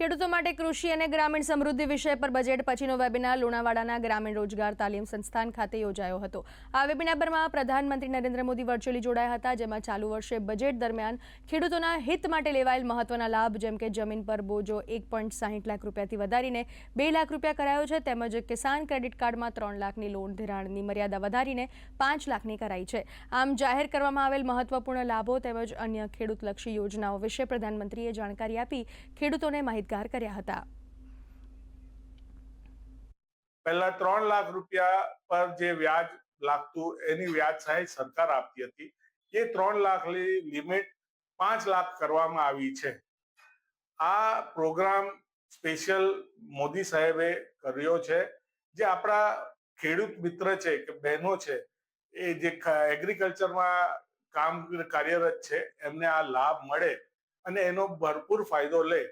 ખેડૂતો માટે કૃષિ અને ગ્રામીણ સમૃદ્ધિ વિષય પર બજેટ પછીનો વેબિનાર લુણાવાડાના ગ્રામીણ રોજગાર તાલીમ સંસ્થાન ખાતે યોજાયો હતો. આ વેબિનારમાં પ્રધાનમંત્રી નરેન્દ્ર મોદી વર્ચ્યુઅલી જોડાયા હતા, જેમાં ચાલુ વર્ષે બજેટ દરમિયાન ખેડૂતોના હિત માટે લેવાયેલ મહત્વના લાભ, જેમ કે જમીન પર બોજો એક પોઈન્ટ સાહીઠ લાખ રૂપિયાથી વધારીને બે લાખ રૂપિયા કરાયો છે, તેમજ કિસાન ક્રેડિટ કાર્ડમાં ત્રણ લાખની લોન ધિરાણની મર્યાદા વધારીને પાંચ લાખની કરાઈ છે. આમ જાહેર કરવામાં આવેલ મહત્વપૂર્ણ લાભો તેમજ અન્ય ખેડૂતલક્ષી યોજનાઓ વિશે પ્રધાનમંત્રીએ જાણકારી આપી ખેડૂતોને માહિતગાર કર્યા હતા. પહેલા ત્રણ લાખ રૂપિયા પર જે વ્યાજ લાગતું, એની વ્યાજ સહાય સરકાર આપતી હતી. એ ત્રણ લાખ લિમિટ પાંચ લાખ કરવામાં આવી છે. આ પ્રોગ્રામ સ્પેશિયલ મોદી સાહેબે કર્યો છે. જે આપણા ખેડૂત મિત્ર છે કે બહેનો છે, એ જે એગ્રીકલ્ચરમાં કામ કાર્યરત છે, એમને આ લાભ મળે અને એનો ભરપૂર ફાયદો લે.